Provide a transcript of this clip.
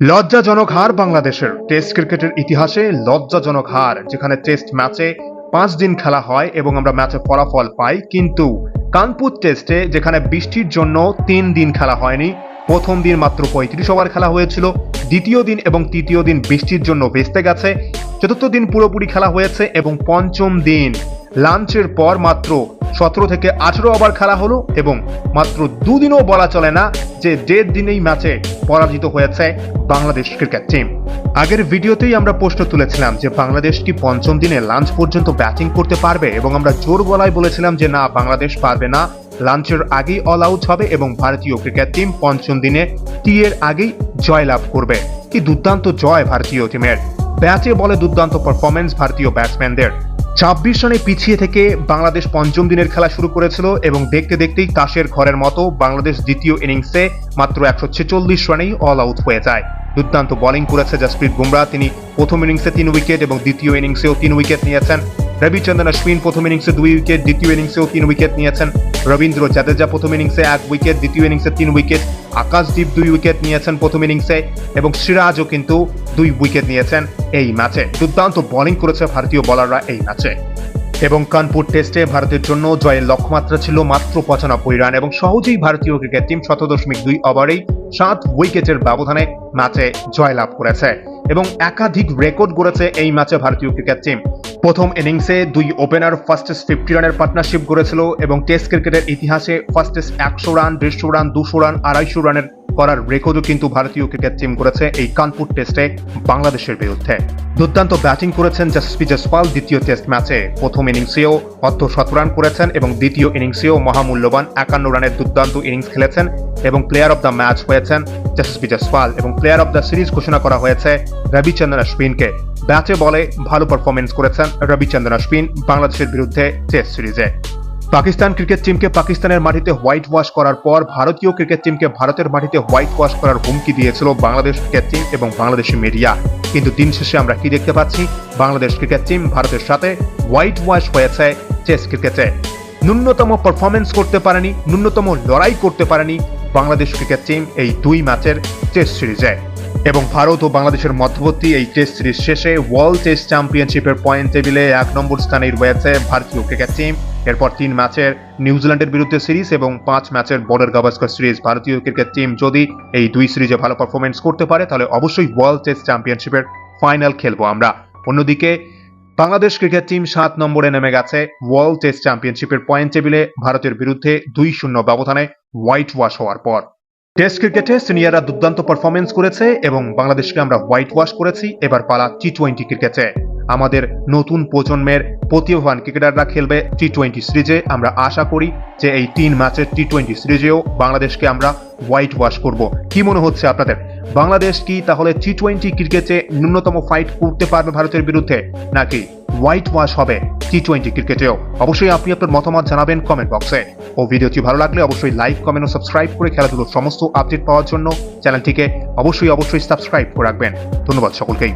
লজ্জাজনক হার বাংলাদেশের। টেস্ট ক্রিকেটের ইতিহাসে লজ্জাজনক হার, যেখানে টেস্ট ম্যাচে পাঁচ দিন খেলা হয় এবং আমরা ম্যাচে ফলাফল পাই। কিন্তু কানপুর টেস্টে, যেখানে বৃষ্টির জন্য তিন দিন খেলা হয়নি, প্রথম দিন মাত্র পঁয়ত্রিশ ওভার খেলা হয়েছিল, দ্বিতীয় দিন এবং তৃতীয় দিন বৃষ্টির জন্য ভেস্তে গেছে, চতুর্থ দিন পুরোপুরি খেলা হয়েছে এবং পঞ্চম দিন লাঞ্চের পর মাত্র সতেরো থেকে আঠেরো ওভার খেলা হলো এবং মাত্র দুদিনও বলা চলে না যে দেড় দিনেই ম্যাচে পরাজিত হয়েছে বাংলাদেশ ক্রিকেট টিম আগের ভিডিওতেই আমরা প্রশ্ন তুলেছিলাম যে বাংলাদেশ কি পঞ্চম দিনে লাঞ্চ পর্যন্ত ব্যাটিং করতে পারবে এবং আমরা জোর গলায় বলেছিলাম যে না, বাংলাদেশ পারবে না। লাঞ্চের আগেই অল আউট হবে এবং ভারতীয় ক্রিকেট টিম পঞ্চম দিনে টি এর আগেই জয়লাভ করবে। কি দুর্দান্ত জয় ভারতীয় টিমের ব্যাটে বলে দুর্দান্ত পারফরমেন্স ভারতীয় ব্যাটসম্যানদের ছাব্বিশ রানে পিছিয়ে থেকে বাংলাদেশ পঞ্চম দিনের খেলা শুরু করেছিল এবং দেখতে দেখতেই তাসের ঘরের মতো বাংলাদেশ দ্বিতীয় ইনিংসে মাত্র একশো ছেচল্লিশ রানেই অল আউট হয়ে যায়। দুর্দান্ত বোলিং করেছে জসপ্রীত বুমরা। তিনি প্রথম ইনিংসে তিন উইকেট এবং দ্বিতীয় ইনিংসেও তিন উইকেট নিয়েছেন। রবিচন্দ্রন অশ্বিন প্রথম ইনিংসে দুই উইকেট দ্বিতীয় ইনিংসেও তিন উইকেট নিয়েছেন। রবীন্দ্র জাদেজা প্রথম ইনিংসে এক উইকেট দ্বিতীয় ইনিংসে তিন উইকেট আকাশদীপ দুই উইকেট নিয়েছেন প্রথম ইনিংসে এবং সিরাজও কিন্তু দুই উইকেট নিয়েছেন এই ম্যাচে দুর্দান্ত বোলিং করেছে ভারতীয় বোলাররা এই ম্যাচে এবং কানপুর টেস্টে ভারতের জন্য জয়ের লক্ষ্যমাত্রা ছিল মাত্র পঁচানব্বই রান এবং সহজেই ভারতীয় ক্রিকেট টিম শত দশমিক দুই ওভারেই সাত উইকেটের ব্যবধানে ম্যাচে জয়লাভ করেছে। এবং একাধিক রেকর্ড গড়েছে এই ম্যাচে ভারতীয় ক্রিকেট টিম প্রথম ইনিংসে দুই ওপেনার ফার্স্টেস্ট ফিফটি রানের পার্টনারশিপ গড়েছিল এবং টেস্ট ক্রিকেটের ইতিহাসে ফার্স্টেস্ট একশো রান, দেড়শো রান, দুশো রান, আড়াইশো রানের করার রেকর্ডও কিন্তু ভারতীয় ক্রিকেট টিম করেছে এই কানপুর টেস্টে বাংলাদেশের বিরুদ্ধে। দুর্দান্ত ব্যাটিং করেছেন জসপ্রীত জসপাল দ্বিতীয় টেস্ট ম্যাচে প্রথম ইনিংসেও অর্ধ শত রান করেছেন এবং দ্বিতীয় ইনিংসেও মহামূল্যবান একান্ন রানের দুর্দান্ত ইনিংস খেলেছেন এবং প্লেয়ার অব দ্য ম্যাচ হয়েছেন জসপ্রীত জসপাল এবং প্লেয়ার অব দ্য সিরিজ ঘোষণা করা হয়েছে রবিচন্দ্রন অশ্বিনকে ব্যাটে বলে ভালো পারফরমেন্স করেছেন রবিচন্দ্রন অশ্বিন বাংলাদেশের বিরুদ্ধে টেস্ট সিরিজে। পাকিস্তান ক্রিকেট টিমকে পাকিস্তানের মাটিতে হোয়াইট ওয়াশ করার পর ভারতীয় ক্রিকেট টিমকে ভারতের মাটিতে হোয়াইট ওয়াশ করার হুমকি দিয়েছিল বাংলাদেশ ক্রিকেট টিম এবং বাংলাদেশি মিডিয়া কিন্তু দিন শেষে আমরা কি দেখতে পাচ্ছি? বাংলাদেশ ক্রিকেট টিম ভারতের সাথে হোয়াইট ওয়াশ হয়েছে টেস্ট ক্রিকেটে ন্যূনতম পারফরমেন্স করতে পারেনি, ন্যূনতম লড়াই করতে পারেনি বাংলাদেশ ক্রিকেট টিম এই দুই ম্যাচের টেস্ট সিরিজে। এবং ভারত ও বাংলাদেশের মধ্যবর্তী এই টেস্ট সিরিজ শেষে ওয়ার্ল্ড টেস্ট চ্যাম্পিয়নশিপের পয়েন্ট টেবিলে এক নম্বর স্থানেই রয়েছে ভারতীয় ক্রিকেট টিম এরপর তিন ম্যাচের নিউজিল্যান্ডের বিরুদ্ধে সিরিজ এবং পাঁচ ম্যাচের বর্ডার গাভাস্কর সিরিজ ভারতীয় ক্রিকেট টিম যদি এই দুই সিরিজে ভালো পারফরমেন্স করতে পারে, তাহলে অবশ্যই ওয়ার্ল্ড টেস্ট চ্যাম্পিয়নশিপের ফাইনাল খেলব আমরা। অন্যদিকে, বাংলাদেশ ক্রিকেট টিম সাত নম্বরে নেমে গেছে। ওয়ার্ল্ড টেস্ট চ্যাম্পিয়নশিপের পয়েন্ট টেবিলে ভারতের বিরুদ্ধে দুই শূন্য ব্যবধানে হোয়াইট ওয়াশ হওয়ার পর। টেস্ট ক্রিকেটে সিনিয়ররা দুর্দান্ত পারফরমেন্স করেছে এবং বাংলাদেশকে আমরা হোয়াইট ওয়াশ করেছি, এবার পালা টি টোয়েন্টি ক্রিকেটে। আমাদের নতুন প্রজন্মের প্রতিভাবান ক্রিকেটাররা খেলবে টি টোয়েন্টি সিরিজে। আমরা আশা করি যে এই তিন ম্যাচের টি টোয়েন্টি সিরিজেও বাংলাদেশকে আমরা হোয়াইট ওয়াশ করব। কি মনে হচ্ছে আপনাদের? বাংলাদেশ কি তাহলে টি টোয়েন্টি ক্রিকেটে ন্যূনতম ফাইট করতে পারবে ভারতের বিরুদ্ধে? নাকি হোয়াইট ওয়াশ হবে টি টোয়েন্টি ক্রিকেটেও। অবশ্যই আপনি আপনার মতামত জানাবেন কমেন্ট বক্সে ও ভিডিওটি ভালো লাগলে অবশ্যই লাইক কমেন্ট ও সাবস্ক্রাইব করে খেলাধুলোর সমস্ত আপডেট পাওয়ার জন্য চ্যানেলটিকে অবশ্যই অবশ্যই সাবস্ক্রাইব করে রাখবেন। ধন্যবাদ সকলকেই।